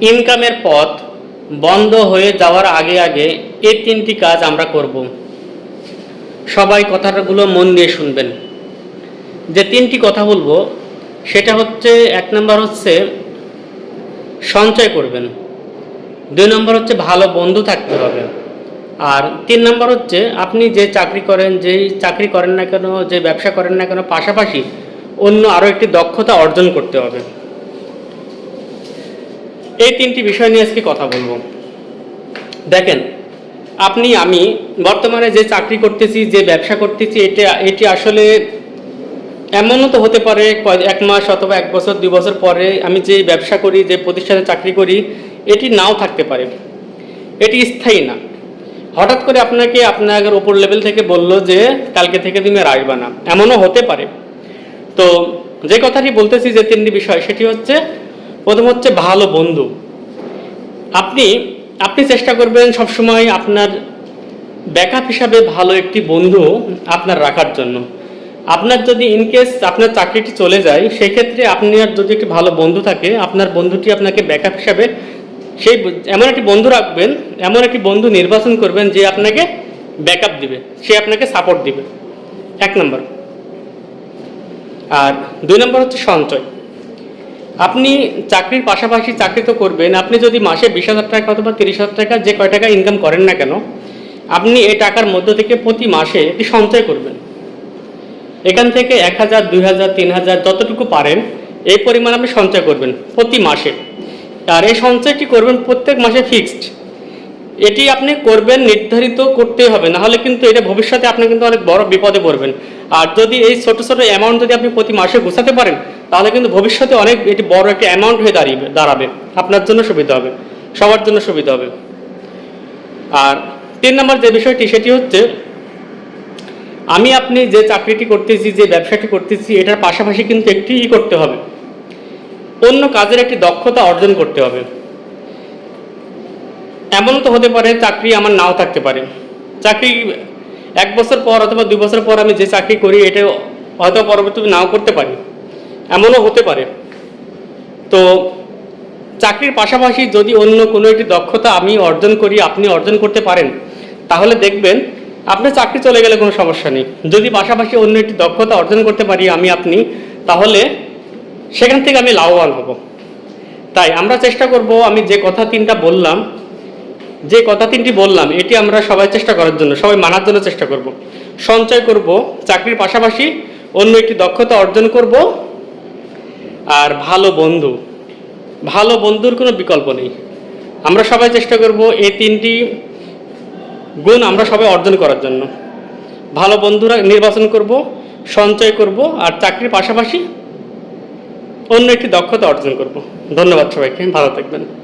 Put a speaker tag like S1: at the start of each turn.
S1: ইনকামের পথ বন্ধ হয়ে যাওয়ার আগে আগে এই তিনটি কাজ আমরা করব। সবাই কথাগুলো মন দিয়ে শুনবেন। যে তিনটি কথা বলব, সেটা হচ্ছে, এক নম্বর হচ্ছে সঞ্চয় করবেন। দুই নম্বর হচ্ছে ভালো বন্ধু থাকতে হবে। আর তিন নম্বর হচ্ছে, আপনি যে চাকরি করেন, যেই চাকরি করেন না কেন, যে ব্যবসা করেন না কেন, পাশাপাশি অন্য আরও একটি দক্ষতা অর্জন করতে হবে। এই তিনটি বিষয় নিয়ে আজকে কথা বলব। দেখেন, আপনি, আমি বর্তমানে যে চাকরি করতেছি, যে ব্যবসা করতেছি, এটা, এটি আসলে এমনও তো হতে পারে এক মাস অথবা এক বছর, দুই বছর পরে আমি যে ব্যবসা করি, যে প্রতিষ্ঠানে চাকরি করি, এটি নাও থাকতে পারে। এটি স্থায়ী না। হঠাৎ করে আপনাকে আপনার ওপর লেভেল থেকে বলল যে, কালকে থেকে তুমি আর আসবা না। এমনও হতে পারে। তো, যে কথাটি বলতেছি যে তিনটি বিষয়, সেটি হচ্ছে প্রথম হচ্ছে ভালো বন্ধু। আপনি আপনি চেষ্টা করবেন সবসময় আপনার ব্যাকআপ হিসাবে ভালো একটি বন্ধু আপনার রাখার জন্য। আপনার যদি ইনকেস আপনার চাকরিটি চলে যায়, সেক্ষেত্রে আপনার যদি একটি ভালো বন্ধু থাকে, আপনার বন্ধুটি আপনাকে ব্যাকআপ হিসাবে সেই এমন একটি বন্ধু রাখবেন, এমন একটি বন্ধু নির্বাচন করবেন যে আপনাকে ব্যাকআপ দিবে, সে আপনাকে সাপোর্ট দিবে। এক নম্বর। আর দুই নম্বর হচ্ছে সঞ্চয়। আপনি চাকরির পাশাপাশি চাকরি তো করবেন, আপনি যদি মাসে বিশ হাজার টাকা অথবা তিরিশ হাজার টাকা যে কয় টাকা ইনকাম করেন না কেন, আপনি এই টাকার মধ্য থেকে প্রতি মাসে একটি সঞ্চয় করবেন। এখান থেকে এক হাজার, দুই হাজার, তিন হাজার, যতটুকু পারেন, এই পরিমাণ আপনি সঞ্চয় করবেন প্রতি মাসে। আর এই সঞ্চয়টি করবেন প্রত্যেক মাসে ফিক্সড এটি আপনি করবেন, নির্ধারিত করতে হবে। না হলে কিন্তু এটা ভবিষ্যতে আপনি কিন্তু অনেক বড় বিপদে পড়বেন। আর যদি এই ছোট ছোট অ্যামাউন্ট যদি আপনি প্রতি মাসে গুছাতে পারেন, তাহলে কিন্তু ভবিষ্যতে অনেক এটি বড় একটা অ্যামাউন্ট হয়ে দাঁড়িয়ে দাঁড়াবে। আপনার জন্য সুবিধা হবে, সবার জন্য সুবিধা হবে। আর তিন নম্বর যে বিষয়টি, সেটি হচ্ছে, আমি আপনি যে চাকরিটি করতেছি, যে ব্যবসাটি করতেছি, এটার পাশাপাশি কিন্তু একটি ই করতে হবে। অন্য কাজের একটি দক্ষতা অর্জন করতে হবে। এমনও তো হতে পারে চাকরি আমার নাও থাকতে পারে। চাকরি এক বছর পর অথবা দুই বছর পর আমি যে চাকরি করি, এটা হয়তো পরবর্তী নাও করতে পারি। এমনও হতে পারে। তো চাকরির পাশাপাশি যদি অন্য কোনো একটি দক্ষতা আমি অর্জন করি, আপনি অর্জন করতে পারেন, তাহলে দেখবেন আপনার চাকরি চলে গেলে কোনো সমস্যা নেই। যদি পাশাপাশি অন্য একটি দক্ষতা অর্জন করতে পারি আমি, আপনি, তাহলে সেখান থেকে আমি লাভবান হব। তাই আমরা চেষ্টা করব, আমি যে কথা তিনটা বললাম যে কথা তিনটি বললাম, এটি আমরা সবাই চেষ্টা করার জন্য, সবাই মানার জন্য চেষ্টা করব। সঞ্চয় করব, চাকরির পাশাপাশি অন্য একটি দক্ষতা অর্জন করব, আর ভালো বন্ধু। ভালো বন্ধুর কোনো বিকল্প নেই। আমরা সবাই চেষ্টা করব এই তিনটি গুণ আমরা সবাই অর্জন করার জন্য। ভালো বন্ধুরা নির্বাচন করব, সঞ্চয় করব, আর চাকরির পাশাপাশি অন্য একটি দক্ষতা অর্জন করব। ধন্যবাদ সবাইকে, ভালো থাকবেন।